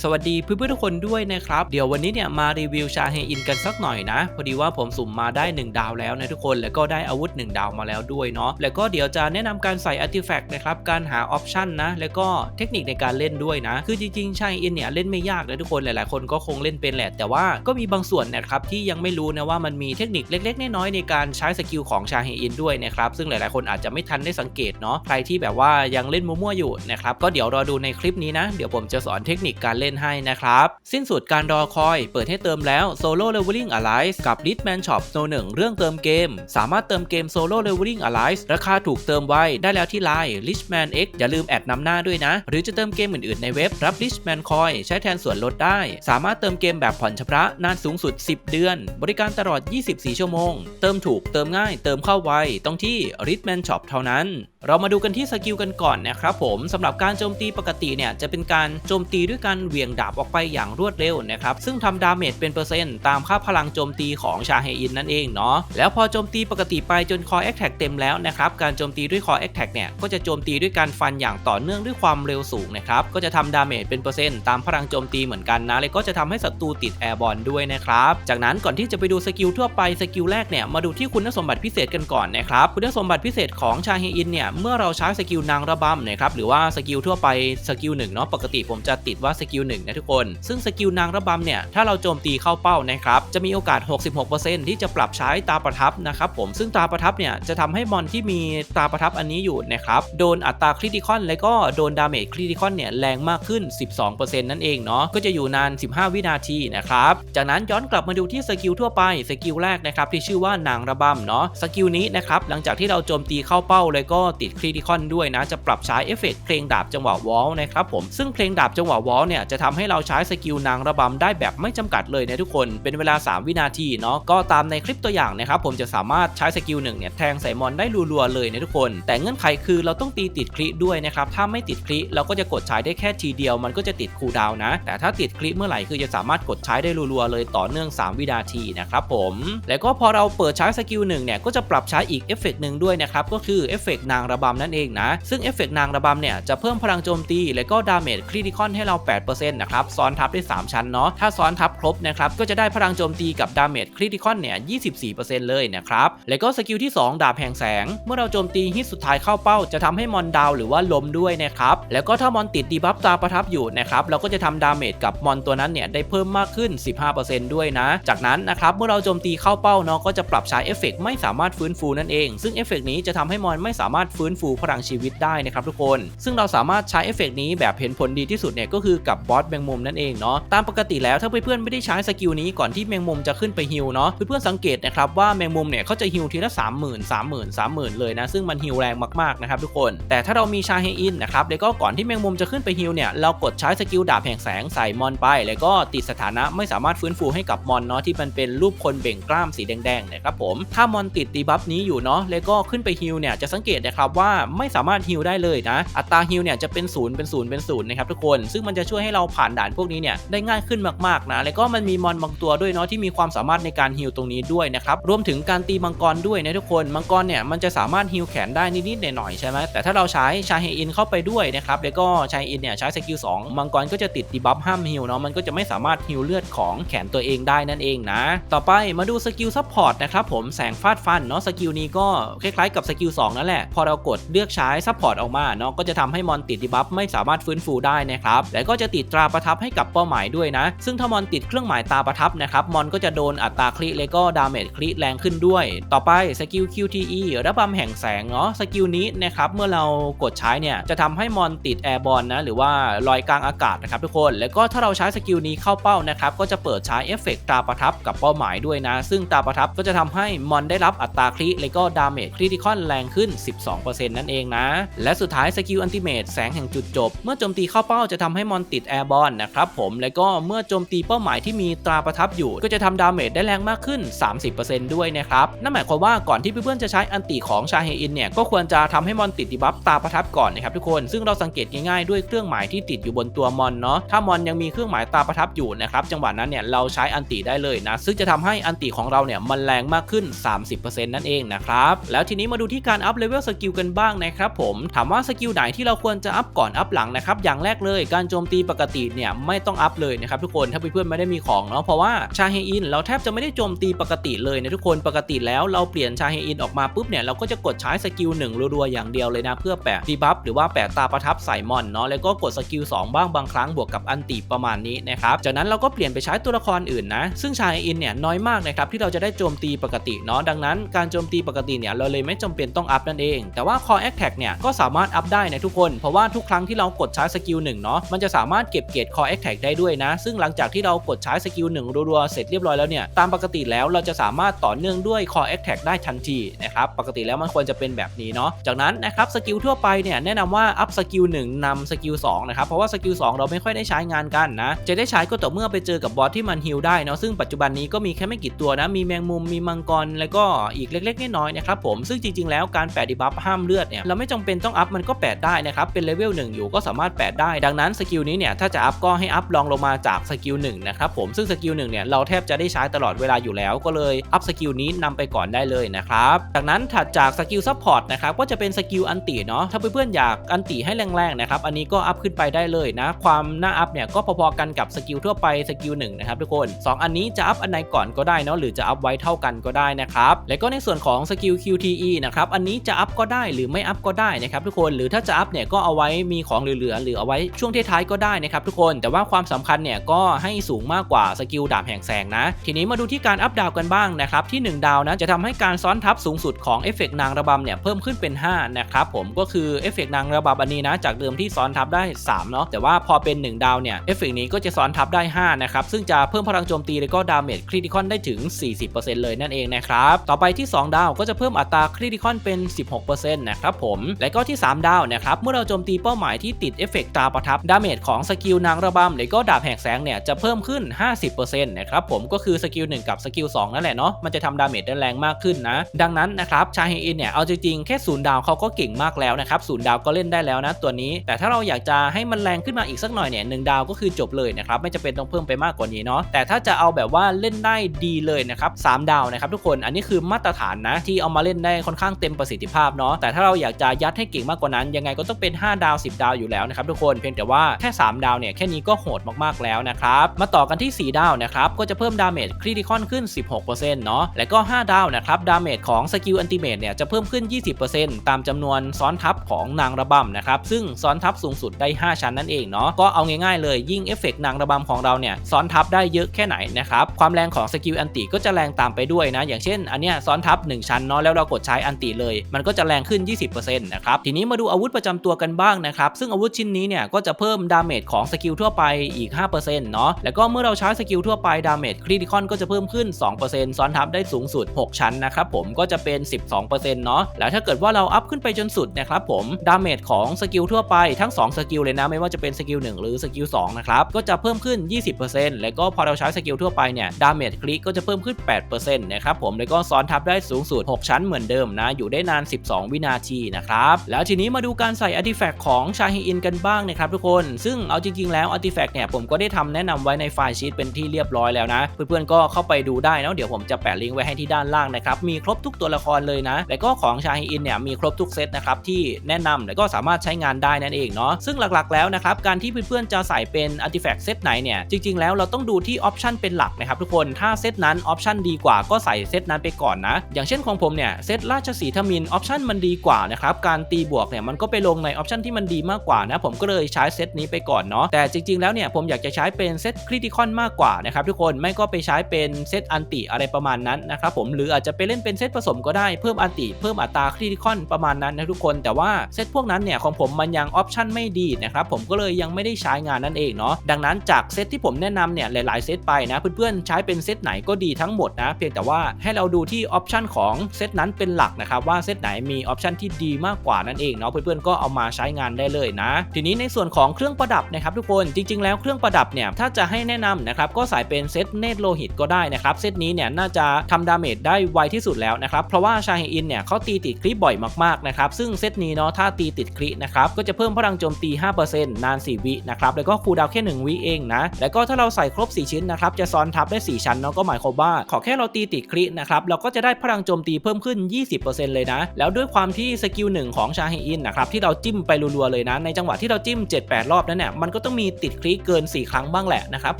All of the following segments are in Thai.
สวัสดีเพื่อนๆทุกคนด้วยนะครับ เดี๋ยววันนี้เนี่ยมารีวิวชาเฮอินกันสักหน่อยนะ พอดีว่าผมสุ่มมาได้ 1 ดาวแล้วนะทุกคน แล้วก็ได้อาวุธ 1 ดาวมาแล้วด้วยเนาะ แล้วก็เดี๋ยวจะแนะนำการใส่อาร์ติแฟกต์นะครับ การหาออปชันนะ แล้วก็เทคนิคในการเล่นด้วยนะ คือจริงๆชาเฮอินเนี่ยเล่นไม่ยากเลยทุกคน หลายๆคนก็คงเล่นเป็นแหละ แต่ว่าก็มีบางส่วนนะครับที่ยังไม่รู้นะว่ามันมีเทคนิคเล็กๆน้อยๆในการใช้สกิลของชาเฮอินด้วยนะครับ ซึ่งหลายๆคนอาจจะไม่ทันได้สังเกตเนาะ ใครที่แบบว่ายังเล่นมั่วๆอยู่นะครับ ก็เดี๋ยวรอดูในคลิปนี้นะ เดี๋ยวผมจะสอนเทคนิคการเล่นให้นะครับ สิ้นสุดการรอคอย เปิดให้เติมแล้ว Solo Leveling Alliance กับ r i c h m a n Shop โนหนึ่งเรื่องเติมเกม สามารถเติมเกม Solo Leveling Alliance ราคาถูกเติมไว้ได้แล้วที่ไลน์ Richman X อย่าลืมแอดนำหน้าด้วยนะ หรือจะเติมเกมอื่นๆในเว็บรับ Richman Coin ใช้แทนส่วนลดได้ สามารถเติมเกมแบบผ่อนชำระนานสูงสุด 10 เดือน บริการตลอด 24 ชั่วโมง เติมถูกเติมง่ายเติมเข้าไวต้องที่ Richman Shop เท่านั้น เรามาดูกันที่สกิลกันก่อนนะครับผมสำหรับการโจมตีปกติเนี่ยจะเป็นการโจมตีด้วยการเหวี่ยงดาบออกไปอย่างรวดเร็วนะครับ ซึ่งทำดาเมจเป็นเปอร์เซ็นต์ตามค่าพลังโจมตีของชาเฮอินนั่นเองเนาะ แล้วพอโจมตีปกติไปจนคอแอคแท็กเต็มแล้วนะครับ การโจมตีด้วยคอแอคแท็กเนี่ย ก็จะโจมตีด้วยการฟันอย่างต่อเนื่องด้วยความเร็วสูงนะครับ ก็จะทำดาเมจเป็นเปอร์เซ็นต์ตามพลังโจมตีเหมือนกันนะ แล้วก็จะทำให้ศัตรูติดแอร์บอลด้วยนะครับ จากนั้นก่อนที่จะไปดูสกิลทั่วไปสกิลแรกเนี่ย มาดูที่คุณสมบัติพิเศษกันก่อนนะครับ คุณสมบัติพิเศษของชาเฮอินเนี่ย เมื่อเราใช้สกิลนางระบำนะครับ หรือว่าสกิลทั่วไปสกิลหนึ่งเนาะ ปกติผมจะติดว่าสกิลหนึ่งนะทุกคน ซึ่งสกิลนางระบำเนี่ย ถ้าเราโจมตีเข้าเป้านะครับ จะมีโอกาส 66%ที่จะปรับใช้ตาประทับนะครับผม ซึ่งตาประทับเนี่ยจะทำให้มอนที่มีตาประทับอันนี้อยู่นะครับ โดนอัตราคริติคอนและก็โดนดาเมจคริติคอนเนี่ยแรงมากขึ้น 12%นั่นเองเนาะ ก็จะอยู่นาน 15 วินาทีนะครับ จากนั้นย้อนกลับมาดูที่สกิลทั่วไป สกิลแรกนะครับที่ชื่อว่านางระบำเนาะ สกิลนี้นะครับหลังจากที่เราโจมตีเข้าเป้าเลยก็ติดคริติคอนด้วยนะ จะปรับใช้เอฟเฟกต์เพลงดาบจังหวะวอลนะครับผม ซึ่งเพลงดาบจังหวะวอลเนี่ยจะทำให้เราใช้สกิลนางระบำได้แบบไม่จำกัดเลยนะทุกคน เป็นเวลา 3 วินาทีเนาะก็ตามในคลิปตัวอย่างนะครับผมจะสามารถใช้สกิลหนึ่งเนี่ยแทงใส่มอนได้รัวๆเลยนะทุกคน แต่เงื่อนไขคือเราต้องตีติดคลิด้วยนะครับถ้าไม่ติดคลิเราก็จะกดใช้ได้แค่ทีเดียว มันก็จะติดคูลดาวน์นะ แต่ถ้าติดคลิเมื่อไหร่คือจะสามารถกดใช้ได้รัวๆเลยต่อเนื่อง 3 วินาทีนะครับผมแล้วก็พอเราเปิดใช้สกิลหนึ่งเนี่ยก็จะปรับใช้อีกเอฟเฟกหนึ่งด้วยนะครับก็คือเอฟเฟกนางระบำนั่นเองนะซึ่งเอฟเฟกนางระบำเนี่ยจะเพิ่มพลังโจมตีและก็ดาเมจคริติคอนให้เรา8%นะครับซ้อนทับได้3ชั้นเนาะถ้าซ้อนทับครบนะครับก็จะได้พลังโจมตีกับดาเมจคริติคอนเนี่ย 24%เลยนะครับ แล้วก็สกิลที่ 2 ดาบแห่งแสง เมื่อเราโจมตีฮิตสุดท้ายเข้าเป้า จะทำให้มอนดาวหรือว่าล้มด้วยนะครับ แล้วก็ถ้ามอนติดดีบัฟตาประทับอยู่นะครับเราก็จะทำดาเมจกับมอนตัวนั้นเนี่ยได้เพิ่มมากขึ้น 15%ด้วยนะ จากนั้นนะครับเมื่อเราโจมตีเข้าเป้าเนาะก็จะปรับใช้เอฟเฟกไม่สามารถฟื้นฟูนั่นเอง ซึ่งเอฟเฟกนี้จะทำให้มอนไม่สามารถฟื้นฟูพลังชีวิตได้นะครับทุกคน ซึ่งเราสามารถใช้เอฟเฟกนี้แบบเห็นผลดีที่สุดเนี่ยก็คือกับบอสแมงมุมนั่นเองเนาะตามปกติแล้วถ้าเพื่อนๆไม่ได้ใช้สกิลนี้ก่อนที่แมงมุมจะขึ้นไปฮิลเนาะเพื่อนๆสังเกตนะครับว่าแมงมุมเนี่ยเขาจะฮิลทีละ30,000 30,000 30,000เลยนะซึ่งมันฮิลแรงมากๆนะครับทุกคนแต่ถ้าเรามีชาเฮอินนะครับแล้วก็ก่อนที่แมงมุมจะขึ้นไปฮิลเนี่ยเรากดใช้สกิลดาบแห่งแสงใส่มอนไป แล้วก็ติดสถานะไม่สามารถฟื้นฟูให้กับมอนเนาะที่มันเป็นรูปคนเบ่งกล้ามสีแดงๆนะครับผมถ้ามอนติดดีบัฟนี้อยู่เนาะแล้วก็ขึ้นไปฮิลเนี่ยจะสังเกตนะครับว่าไม่สามารถฮิลได้เลยนะอัตราฮิลเนี่ยจะเป็นศูนย์เป็นศูนย์เป็นศูนย์นะครับทุกคน ซึ่งมันจะช่วยให้เราราผ่านด่านพวกนี้เนี่ยได้ง่ายขึ้นมากๆนะแล้วก็มันมีมอนบางตัวด้วยเนาะที่มีความสามารถในการฮิลตรงนี้ด้วยนะครับรวมถึงการตีมังกรด้วยนะทุกคนมังกรเนี่ยมันจะสามารถฮิลแขนได้นิดๆหน่อยๆใช่ไหมแต่ถ้าเราใช้ชาเฮอินเข้าไปด้วยนะครับแล้วก็ชาเฮอินเนี่ยใช้สกิล2มังกรก็จะติดดีบัฟห้ามฮิลเนาะมันก็จะไม่สามารถฮิลเลือดของแขนตัวเองได้นั่นเองนะต่อไปมาดูสกิลซัพพอร์ตนะครับผมแสงฟาดฟันเนาะสกิลนี้ก็คล้ายๆกับสกิล2นั่นแหละพอเรากดเลือกใช้ซัพพอร์ตออกมาเนาะก็จะทำให้มอนติดดีบัฟไม่สามารถฟื้นฟูได้นะครับแล้วก็จะติดตราประทับให้กับเป้าหมายด้วยนะ ซึ่งถ้ามอนติดเครื่องหมายตาประทับนะครับมอนก็จะโดนอัตราคลิและก็ดาเมจคลิแรงขึ้นด้วย ต่อไปสกิล QTE ระบำแห่งแสงเนาะสกิลนี้นะครับเมื่อเรากดใช้เนี่ยจะทำให้มอนติดแอร์บอลนะหรือว่าลอยกลางอากาศนะครับทุกคน แล้วก็ถ้าเราใช้สกิลนี้เข้าเป้านะครับก็จะเปิดใช้เอฟเฟกตาประทับกับเป้าหมายด้วยนะ ซึ่งตาประทับก็จะทำให้มอนได้รับอัตราคลิและก็ดาเมจคริติคอนแรงขึ้น 12%นั่นเองนะ และสุดท้ายสกิลอันติเมตแสงแห่งจุดจบ เมื่อโจมตีเข้าเป้าจะทำให้มอนติดแอร์บอลนะครับผมแล้วก็เมื่อโจมตีเป้าหมายที่มีตราประทับอยู่ ก็จะทำดาเมจได้แรงมากขึ้น 30%ด้วยนะครับนั่นหมายความว่าก่อนที่เพื่อนๆจะใช้อันติของชาเฮอินเนี่ยก็ควรจะทำให้มอนติดดีบัฟตาประทับก่อนนะครับทุกคนซึ่งเราสังเกตง่ายๆด้วยเครื่องหมายที่ติดอยู่บนตัวมอนเนาะถ้ามอนยังมีเครื่องหมายตาประทับอยู่นะครับจังหวะนั้นเนี่ยเราใช้อันติได้เลยนะซึ่งจะทำให้อันติของเราเนี่ยมันแรงมากขึ้น 30%นั่นเองนะครับแล้วทีนี้มาดูที่การอัพเลเวลสกิลกันบ้างนะครับผมถามว่าสกิลไหนที่เราควรจะอัพก่อนอัพหลังนะครับอย่างแรกเลยการโจมตีปกกติเนี่ยไม่ต้องอัพเลยนะครับทุกคนถ้าเพื่อนๆไม่ได้มีของเนาะเพราะว่าชาเฮอินเราแทบจะไม่ได้โจมตีปกติเลยนะทุกคนปกติแล้วเราเปลี่ยนชาเฮอินออกมาปุ๊บเนี่ยเราก็จะกดใช้สกิลหนึ่งรัวๆอย่างเดียวเลยนะเพื่อแปะดีบัฟหรือว่าแปะตาประทับใส่มอนเนาะแล้วก็กดสกิล2บ้างบางครั้งบวกกับอันติประมาณนี้นะครับจากนั้นเราก็เปลี่ยนไปใช้ตัวละครอื่นนะซึ่งชาเฮอินเนี่ยน้อยมากนะครับที่เราจะได้โจมตีปกติเนาะดังนั้นการโจมตีปกติเนี่ยเราเลยไม่จำเป็นต้องอัพนั่นเอง แต่ว่า Core Attack เนี่ยก็สามารถอัพได้นะทุกคน เพราะว่าทุกครั้งที่เรากดใช้สกิลหนึ่งเนาะมันจะสามารถเก็บเกรด Core Attack ได้ด้วยนะ ซึ่งหลังจากที่เรากดใช้สกิลหนึ่งรัวๆเสร็จเรียบร้อยแล้วเนี่ยตามปกติแล้วเราจะสามารถต่อเนื่องด้วย Core Attack ได้ทันทีนะครับปกติแล้วมันควรจะเป็นแบบนี้เนาะจากนั้นนะครับสกิลทั่วไปเนี่ยแนะนำว่าอัพสกิล1นำสกิล2นะครับเพราะว่าสกิล2เราไม่ค่อยได้ใช้งานกันนะจะได้ใช้ก็ต่อเมื่อไปเจอกับบอสที่มันฮิลได้เนาะซึ่งปัจจุบันนี้ก็มีแค่ไม่กี่ตัวนะมีแมงมุมมีมังกรแล้วก็อีกเล็กๆน้อยๆนะครับผมซึ่งจริงๆ แล้วการแปะดีบัฟห้ามเลือดเนี่ยเราไม่จำเป็นต้องอัพมันก็แปะได้นะครับเป็นเลเวลหนึ่งอยู่ก็สามารถแปะได้ ดังนั้นสกิลนี้เนี่ยถ้าจะอัพก็ให้อัพลองลงมาจากสกิลหนึ่งนะครับผมซึ่งสกิลหนึ่งเนี่ยเราแทบจะได้ใช้ตลอดเวลาอยู่แล้วก็เลยอัพสกิลนี้นำไปก่อนได้เลยนะครับจากนั้นถัดจากสกิลซัพพอร์ตนะครับก็จะเป็นสกิลอันติเนาะถ้าเพื่อนๆอยากอันติให้แรงๆนะครับอันนี้ก็อัพขึ้นไปได้เลยนะ ความน่าอัพเนี่ยก็พอๆกันกับสกิลทั่วไปสกิลหนึ่งนะครับทุกคนสองอันนี้จะอัพอันไหนก่อนก็ได้เนาะหรือจะอัพไว้เท่ากันก็ได้นะครับแล้วก็ในส่วนของสกิล QTE นะครับอันนี้จะอัพก็ได้หรือไม่อัพก็ได้นะครับทุกคนหรือถ้าจะอัพเนี่ยก็เอาไว้มีของเหลือๆหรือเอาไว้ช่วงท้ายๆก็ได้นะครับทุกคนแต่ว่าความสำคัญเนี่ยก็ให้สูงมากกว่าสกิลดาบแห่งแสงนะ ทีนี้มาดูที่การอัพดาวกันบ้างนะครับที่ 1 ดาวนะจะทำให้การซ้อนทับสูงสุดของเอฟเฟกนางระบำเนี่ยเพิ่มขึ้นเป็น 5 นะครับผมก็คือเอฟเฟกนางระบำอันนี้นะจากเดิมที่ซ้อนทับได้3เนาะแต่ว่าพอเป็น 1 ดาวเนี่ยเอฟเฟกนี้ก็จะซ้อนทับได้5นะครับซึ่งจะเพิ่มพลังโจมตีแล้วก็ดาเมจคริติคอนได้ถึง 40%เลยนั่นเองนะครับต่อไปที่ 2 ดาวก็จะเพิ่มอัตราคริติคอนเป็น 16%นะครับผมและก็ที่ 3 ดาวนะครับเมื่อเราโจมตีเป้าหมายที่ติดเอฟเฟกตาประทับดาเมจของสกิลนางระบำแล้วก็ดาบแหกแสงเนี่ยจะเพิ่มขึ้น 50%นะครับผมก็คือสกิล1กับสกิล2นั่นแหละเนาะมันจะทำดาเมจได้แรงมากขึ้นนะ ดังนั้นนะครับชาเฮอินเนี่ยเอาจริงๆแค่ศูนย์ดาวเขาก็เก่งมากแล้วนะครับศูนย์ดาวก็เล่นได้แล้วนะตัวนี้ แต่ถ้าเราอยากจะให้มันแรงขึ้นมาอีกสักหน่อยเนี่ยหนึ่งดาวก็คือจบเลยนะครับไม่จำเป็นต้องเพิ่มไปมากกว่านี้เนาะแต่ถ้าจะเอาแบบว่าเล่นได้ดีเลยนะครับสามดาวนะครับทุกคนอันนี้คือมาตรฐานนะที่เอามาเล่นได้ค่อนข้างเต็มประสิทธิภาพเนาะแต่ถ้าเราอยากจะยัดให้เก่งมากกว่านั้นยังไงก็ต้องเป็น 5 ดาว 10 ดาวอยู่แล้วนะครับทุกคนเพียงแต่ว่าแค่ 3 ดาวเนี่ยแค่นี้ก็โหดมากๆแล้วนะครับมาต่อกันที่ 4 ดาวนะครับก็จะเพิ่มดาเมจคริติคอนขึ้น 16%เนาะและก็ 5 ดาวนะครับดาเมจของสกิลอันติเมตเนี่ยจะเพิ่มขึ้น 20%ตามจำนวนซ้อนทับของนางระบำนะครับซึ่งซ้อนทับสูงสุดได้ 5 ชั้นนั่นเองเนาะก็เอาง่ายๆเลยยิ่งเอฟเฟกนางระบำของเราเนี่ยซ้อนทับได้เยอะแค่ไหนนะครับความแรงของสกิลอันติก็จะแรงตามไปด้วยนะอย่างเช่น อันเนี้ยซ้อนทับ 1 ชั้นเนาะแล้วเรากดใช้อันติเลย มันก็จะแรงขึ้น 20%นะครับทีนี้มาดูอาวุธประจำตัวกันบ้างนะครับซึ่งอาวุธชิ้นนี้เนี่ยก็จะเพิ่มดาเมจของสกิลทั่วไปอีก 5%เนาะแล้วก็เมื่อเราใช้สกิลทั่วไปดาเมจคริติคอนก็จะเพิ่มขึ้น 2%ซ้อนทับได้สูงสุด 6 ชั้นนะครับผมก็จะเป็น 12%เนาะแล้วถ้าเกิดว่าเราอัพขึ้นไปจนสุดนะครับผมดาเมจของสกิลทั่วไปทั้ง 2 สกิลเลยนะไม่ว่าจะเป็นสกิล1หรือสกิล2นะครับก็จะเพิ่มขึ้น 20%แล้วก็พอเราใช้สกิลทั่วไปเนี่ยดาเมจคลิกก็จะเพิ่มขึ้น 8%นะครับผมแล้วก็ซ้อนทับได้สูงสุด 6 ชั้นเหมือนเดิมนะ อยู่ได้นาน 12 วินาทีนะครับแล้วทีนี้มาดูการใส่อาร์ติแฟกต์ของชาฮีอินกันบ้างนะครับทุกคน ซึ่งเอาจริงๆแล้วอาร์ติแฟกต์เนี่ยผมก็ได้ทำแนะนำไว้ในไฟล์ชีตเป็นที่เรียบร้อยแล้วนะ เพื่อนๆก็เข้าไปดูได้นะเดี๋ยวผมจะแปะลิงก์ไว้ให้ที่ด้านล่างนะครับมีครบทุกตัวละครเลยนะและก็ของชาฮีอินเนี่ยมีครบทุกเซตนะครับที่แนะนำและก็สามารถใช้งานได้นั่นเองเนาะซึ่งหลักๆแล้วนะครับการที่เพื่อนๆจะใส่เป็นอาร์ติแฟกต์เซตไหนเนี่ยจริงๆแล้วเราต้องดูที่ออปชันเป็นหลักนะครับทุกคนถ้าเซตนั้นออปชันดีกว่าก็ใส่เซตนั้นไปก่อนนะ อย่างเช่นของผมเนี่ยเซตราชสีทมินออปชันมันดีกว่านะครับการตีบวกเนี่ยมันก็ไปลงในออปชันที่มันดีมากกว่านะผมก็เลยใช้เซตนี้ไปก่อนเนาะแต่จริง ๆ แล้วเนี่ยผมอยากจะใช้เป็นเซตคริติคอนมากกว่านะครับทุกคนไม่ก็ไปใช้เป็นเซตอันติอะไรประมาณนั้นนะครับผมหรืออาจจะไปเล่นเป็นเซตผสมก็ได้เพิ่มอันติเพิ่มอัตราคริติคอนประมาณนั้นนะทุกคน แต่ว่าเซตพวกนั้นเนี่ยของผมมันยังออปชันไม่ดีนะครับผมก็เลยยังไม่ได้ใช้งานนั่นเองเนาะดังนั้นจากเซตที่ผมแนะนำเนี่ยหลายๆเซตไปนะเพื่อนๆใช้เป็นเซตไหนก็ดีทั้งหมดนะเพียงแต่ว่าให้เราดูที่ออปชันของเซตนั้นเป็นหลักนะครับว่าเซตไหนมีออปชันที่ดีมากกว่านั่นเองเนาะเพื่อนๆก็เอามาใช้งานได้เลยนะ ทีนี้ในส่วนของเครื่องประดับนะครับทุกคนจริง ๆ แล้วเครื่องประดับเนี่ยถ้าจะให้แนะนำนะครับก็ใส่เป็นเซตเนตรโลหิตก็ได้นะครับเซตนี้เนี่ยน่าจะทำดาเมจได้ไวที่สุดแล้วนะครับเพราะว่าชาเฮอินเนี่ยเขาตีติดคลิปบ่อยมากๆนะครับซึ่งเซตนี้เนาะถ้าตีติดคลินะครับก็จะเพิ่มพลังโจมตี 5%นาน 4 วินะครับแล้วก็คูลดาวแค่ 1 วิเองนะแล้วก็ถ้าเราใส่ครบ 4 ชิ้นนะครับจะซ้อนทับได้ 4 ชั้นเนาะก็หมายความว่าขอแค่เราตีติดคลินะครับเราก็จะได้พลังโจมตีเพิ่มขึ้น 20%เลยนะ แล้วด้วยความที่สกิลหนึ่งของชาเฮอินนะครับที่เราจิ้มไปรัวๆเลยนะในจังหวะที่เราจิ้ม 7-8 รอบนั้นเนี่ยมันก็ต้องมีติดคลิกเกิน 4 ครั้งบ้างแหละนะครับ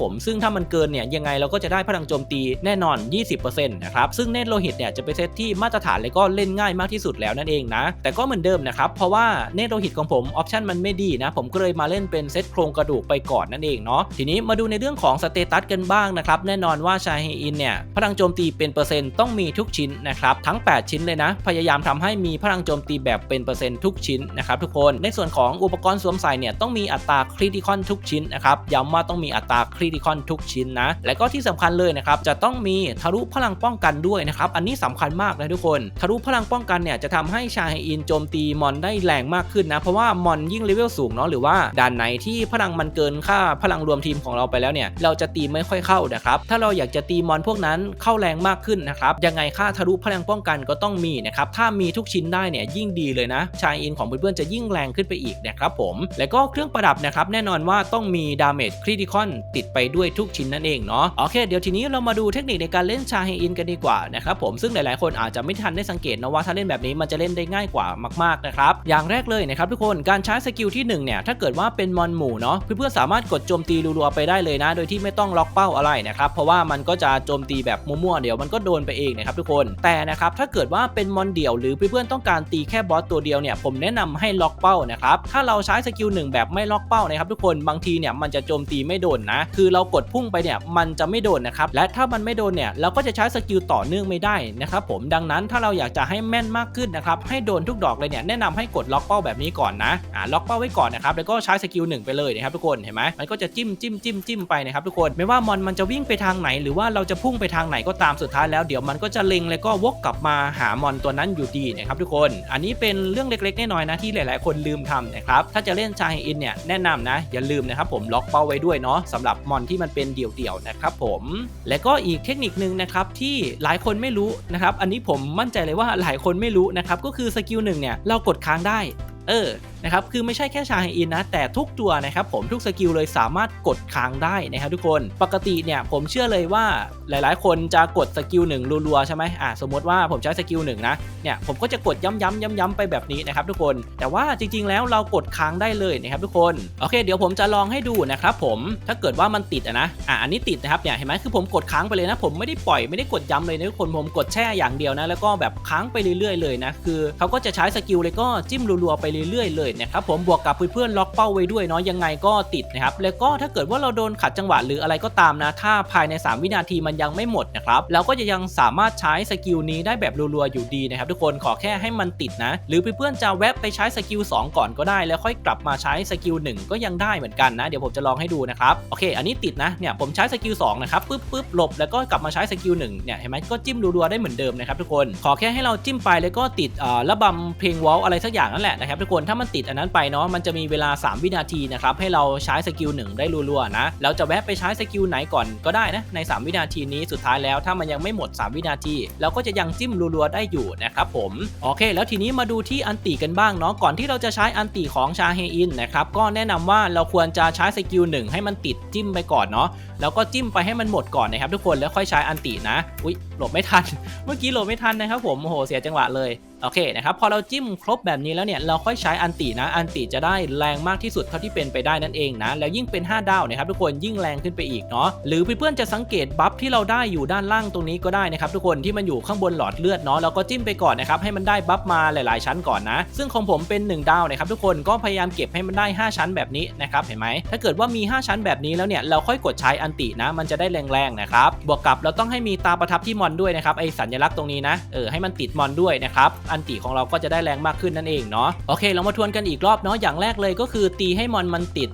ผมซึ่งถ้ามันเกินเนี่ยยังไงเราก็จะได้พลังโจมตีแน่นอน 20%นะครับซึ่งเนตโลหิตเนี่ยจะเป็นเซตที่มาตรฐานและก็เล่นง่ายมากที่สุดแล้วนั่นเองนะแต่ก็เหมือนเดิมนะครับเพราะว่าเนตโลหิตของผมออปชันมันไม่ดีนะผมก็เลยมาเล่นเป็นเซตโครงกระดูกไปก่อนนั่นเองเนาะทีนี้มาดูในเรื่องของสเตตัสกันบ้างนะครับแน่นอนว่าชาเฮอินเนี่ยพลังโจมตีเป็นเปอร์เซ็นต์ต้องมีทุกชิ้นนะครับทั้ง 8 ชิ้นเลยนะ พยายามทำให้มีพลังโจมตีแบบเป็นเปอร์เซ็นต์ทุกชิ้นนะครับทุกคนในส่วนของอุปกรณ์สวมใส่เนี่ยต้องมีอัตราคริติคอนทุกชิ้นนะครับย้ำว่าต้องมีอัตราคริติคอนทุกชิ้นนะ และก็ที่สำคัญเลยนะครับจะต้องมีทะลุพลังป้องกันด้วยนะครับอันนี้สำคัญมากนะทุกคนทะลุพลังป้องกันเนี่ยจะทำให้ชาเฮอินโจมตีมอนได้แรงมากขึ้นนะเพราะว่ามอนยิ่งเลเวลสูงเนาะหรือว่าด่านไหนที่พลังมันเกินค่าพลังรวมทีมของเราไปแล้วเนี่ยเราจะตีไม่ค่อยเข้านะครับถ้าเราอยากจะตีมอนพวกนั้นเข้าแรงมากขึ้นนะครับยังไงค่าทะลุพลังป้องกันก็ต้องมีนะครับถ้ามีทุกชิ้นได้เนี่ยยิ่งดีเลยนะชาอินของเพื่อนๆจะยิ่งแรงขึ้นไปอีกนะครับผมและก็เครื่องประดับนะครับแน่นอนว่าต้องมีดาเมจคริติคอนติดไปด้วยทุกชิ้นนั่นเองเนาะโอเคเดี๋ยวทีนี้เรามาดูเทคนิคในการเล่นชาเฮอินกันดีกว่านะครับผมซึ่งหลายๆคนอาจจะไม่ทันได้สังเกตนะว่าถ้าเล่นแบบนี้มันจะเล่นได้ง่ายกว่ามากๆนะครับอย่างแรกเลยนะครับทุกคนการใช้สกิลที่หนึ่งเนี่ยถ้าเกิดว่าเป็นมอนหมู่เนาะเพื่อนๆสามารถกดโจมตีรัวๆไปได้เลยนะ โดยที่ไม่ต้องล็อกเป้าอะไรนะครับเพราะว่ามันก็จะโจมตีแบบมั่วๆเดี๋ยวมันก็โดนไปเองนะครับทุกคนแต่นะครับถ้าเกิดว่าเป็นมอนเดี่ยวหรือเพื่อนๆต้องการตีแค่บอสตัวเดียวเนี่ยผมแนะนำให้ล็อกเป้านะครับถ้าเราใช้สกิลหนึ่งแบบไม่ล็อกเป้านะครับทุกคนบางทีเนี่ยมันจะโจมตีไม่โดนนะ คือเรากดพุ่งไปเนี่ยมันจะไม่โดนนะครับและถ้ามันไม่โดนเนี่ยเราก็จะใช้สกิลต่อเนื่องไม่ได้นะครับผมดังนั้นถ้าเราอยากจะให้แม่นมากขึ้นนะครับให้โดนทุกดอกเลยเนี่ยแนะนำให้กดล็อกเป้าแบบนี้ก่อนนะอ่าล็อกเป้าไว้ก่อนนะครับแล้วก็ใช้สกิลหนึ่งไปเลยนะครับทุกคนเห็นไหมมันก็จะจิ้มจิ้มจิ้มจิ้มไปนะครับทุกคนไม่ว่ามอนมันจะวิ่งไปทางไหน หรือว่าเราจะพุ่งไปทางไหนก็ตามสุดท้ายแล้วเดี๋ยวมันก็จะเล็งแล้วก็วกกลับมาหามอนตัวนั้นอยู่ดีนะครับทุกคน อันนี้เป็นเรื่องเล็กๆน้อยๆนะที่หลายๆ คนลืมทำนะครับถ้าจะเล่นชายอินเนี่ยแนะนำนะอย่าลืมนะครับผมล็อกเป้าไว้ด้วยเนาะสำหรับมอนที่มันเป็นเดี่ยวๆนะครับผมและก็อีกเทคนิคนึงนะครับที่หลายคนไม่รู้นะครับ อันนี้ผมมั่นใจเลยว่าหลายคนไม่รู้นะครับก็คือสกิลหนึ่งเนี่ยเรากดค้างได้ เออ นะครับคือไม่ใช่แค่ชาไฮอินนะแต่ทุกตัวนะครับผมทุกสกิลเลยสามารถกดค้างได้นะครับทุกคนปกติเนี่ยผมเชื่อเลยว่าหลายๆ คนจะกดสกิลหนึ่งรัวๆใช่ไหมอ่าสมมติว่าผมใช้สกิลหนึ่งนะเนี่ยผมก็จะกดย้ำๆย้ำๆไปแบบนี้นะครับทุกคนแต่ว่าจริงๆแล้วเรากดค้างได้เลยนะครับทุกคนโอเค เดี๋ยวผมจะลองให้ดูนะครับผมถ้าเกิดว่ามันติดอะนะอ่าอันนี้ติดนะครับเนี่ยเห็นไหมคือผมกดค้างไปเลยนะ ผมไม่ได้ปล่อยไม่ได้กดย้ำเลยนะทุกคนผมกดแช่อย่างเดียวนะ แล้วก็แบบค้างไปเรื่อยๆเลยนะคือเขาก็จะใช้สกิลเลยก็จิ้มรัวๆไปเรื่อยๆเลยนะครับผมบวกกับเพื่อนๆล็อกเป้าไว้ด้วยเนาะยังไงก็ติดนะครับแล้วก็ถ้าเกิดว่าเราโดนขัดจังหวะหรืออะไรก็ตามนะ ถ้าภายใน 3 วินาทีมันยังไม่หมดนะครับเราก็จะยังสามารถใช้สกิลนี้ได้แบบรัวๆอยู่ดีนะครับทุกคนขอแค่ให้มันติดนะ หรือเพื่อนๆจะแวบไปใช้สกิล2ก่อนก็ได้ แล้วค่อยกลับมาใช้สกิล1ก็ยังได้เหมือนกันนะ เดี๋ยวผมจะลองให้ดูนะครับโอเค อันนี้ติดนะเนี่ยผมใช้สกิล2นะครับปึ๊บปึ๊บหลบแล้วก็กลับมาใช้สกิล1เนี่ยเห็นไหมก็จิ้มรัวๆได้เหมือนเดิมนะครับทุกคนขอแค่ให้เราจิ้มไปแล้วก็ติดระบำเพลงวอลอะไรสักอย่างนั่นแหละนะครับทุกคนถ้ามันติดอันนั้นไปเนาะมันจะมีเวลา 3 วินาทีนะครับให้เราใช้สกิล1ได้รัวๆนะเราจะแวะไปใช้สกิลไหนก่อนก็ได้นะใน 3 วินาทีนี้สุดท้ายแล้วถ้ามันยังไม่หมด 3 วินาทีเราก็จะยังจิ้มรัวๆได้อยู่นะครับผมโอเค แล้วทีนี้มาดูที่อันติกันบ้างเนาะก่อนที่เราจะใช้อันติของชาเฮอินนะครับก็แนะนำว่าเราควรจะใช้สกิล1ให้มันติดจิ้มไปก่อนเนาะแล้วก็จิ้มไปให้มันหมดก่อนนะครับทุกคนแล้วค่อยใช้อันตินะ อุ๊ยหลบไม่ทัน เมื่อกี้หลบไม่ทันนะครับผมโอ้โหเสียจังหวะเลย โอเคนะครับพอเราจิ้มครบแบบนี้แล้วเนี่ยเราค่อยใช้อันตินะ อันติจะได้แรงมากที่สุดเท่าที่เป็นไปได้นั่นเองนะแล้วยิ่งเป็น 5 ดาวนะครับทุกคนยิ่งแรงขึ้นไปอีกเนาะหรือเพื่อนๆจะสังเกตบัฟที่เราได้อยู่ด้านล่างตรงนี้ก็ได้นะครับทุกคนที่มันอยู่ข้างบนหลอดเลือดเนาะเราก็จิ้มไปก่อนนะครับให้มันได้บัฟมาหลาย ๆ ชั้นก่อนนะ ซึ่งของผมเป็น 1 ดาวนะครับทุกคนก็พยายามเก็บให้มันได้ 5 ชั้นแบบนี้นะครับเห็นไหมถ้าเกิดว่ามี 5 ชั้นแบบนี้แล้วเนี่ยเราค่อยกดใช้อันตินะ มันจะได้แรงๆนะครับบวกกับเราต้องให้มีตาประทับที่มอนด้วยนะครับไอสัญลักษณ์ตรงนี้นะเออให้มันติดมอนด้วยนะครับอันติของเราก็จะได้แรงมากขึ้นนั่นเองเนาะโอเค เรามาทวนกันอีกรอบเนาะอย่างแรกเลยก็คือตีให้มอนมันติด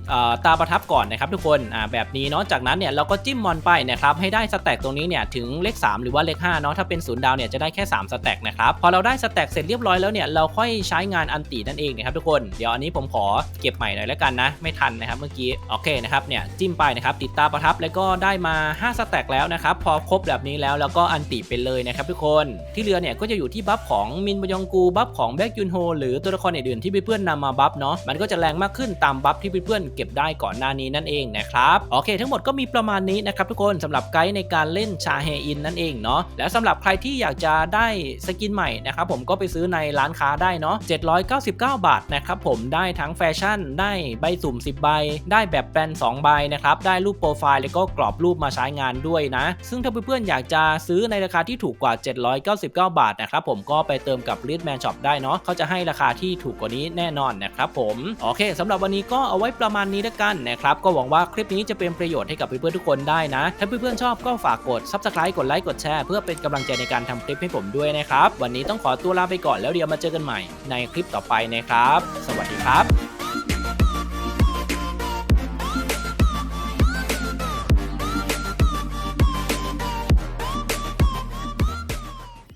ตาประทับก่อนนะครับทุกคนอ่าแบบนี้เนาะจากนั้นเนี่ยเราก็จิ้มมอนไปนะครับให้ได้สแต็กตรงนี้เนี่ยถึงเลข 3 หรือว่าเลข5เนาะถ้าเป็นศูนย์ดาวเนี่ยจะได้แค่3สแต็กนะครับพอเราได้สแต็กเสร็จเรียบร้อยแล้วเนี่ยเราค่อยใช้งานอันตินั่นเองนะครับทุกคนเดี๋ยวอันนี้ผมขอเก็บใหม่หน่อยแล้วกันนะไม่ทันนะครับเมื่อกี้โอเคนะครับเนี่ยจิ้มไปนะครับติดตาประทับแล้วก็ได้มา 5 สแต็กแล้วนะครับพอครบแบบนี้แล้วแล้วก็อันติไปเลยนะครับทุกคนที่เหลือเนี่ยก็จะอยู่ที่บัฟของมินบยองกูบัฟของแบ็กยุนโฮหรือตัวละครอื่นๆที่เพื่อนๆนำมาบัฟเนาะมันก็จะแรงมากขึ้นตามบัฟที่เพื่อนๆเก็บได้ก่อนหน้านี้นั่นเองนะครับโอเค ทั้งหมดก็มีประมาณนี้นะครับทุกคนสำหรับไกด์ในการเล่นชาเฮอินนั่นเองเนาะแล้วสำหรับใครที่อยากจะได้สกินใหม่นะครับผมก็ไปซื้อในร้านค้าได้เนาะ799 บาทนะครับผมได้ทั้งแฟชั่น ได้ใบสุ่ม 10 ใบ ได้แบบแปลน2 ใบนะครับได้รูปโปรไฟล์แล้วก็กรอบรูปมาใช้งานด้วยนะ ซึ่งถ้าเพื่อนๆอยากจะซื้อในราคาที่ถูกกว่า 799 บาทนะครับผมก็ไปเติมกับับลิสแมนช็อปได้เนาะเขาจะให้ราคาที่ถูกกว่านี้แน่นอนนะครับผมโอเคสำหรับวันนี้ก็เอาไว้ประมาณนี้แล้วกันนะครับก็หวังว่าคลิปนี้จะเป็นประโยชน์ให้กับเพื่อนๆทุกคนได้นะ ถ้าเพื่อนๆชอบก็ฝากกด Subscribe กดไลค์กดแชร์เพื่อเป็นกำลังใจในการทำคลิปให้ผมด้วยนะครับวันนี้ต้องขอตัวลาไปก่อนแล้วเดี๋ยวมาเจอกันใหม่ในคลิปต่อไปนะครับ สวัสดีครับ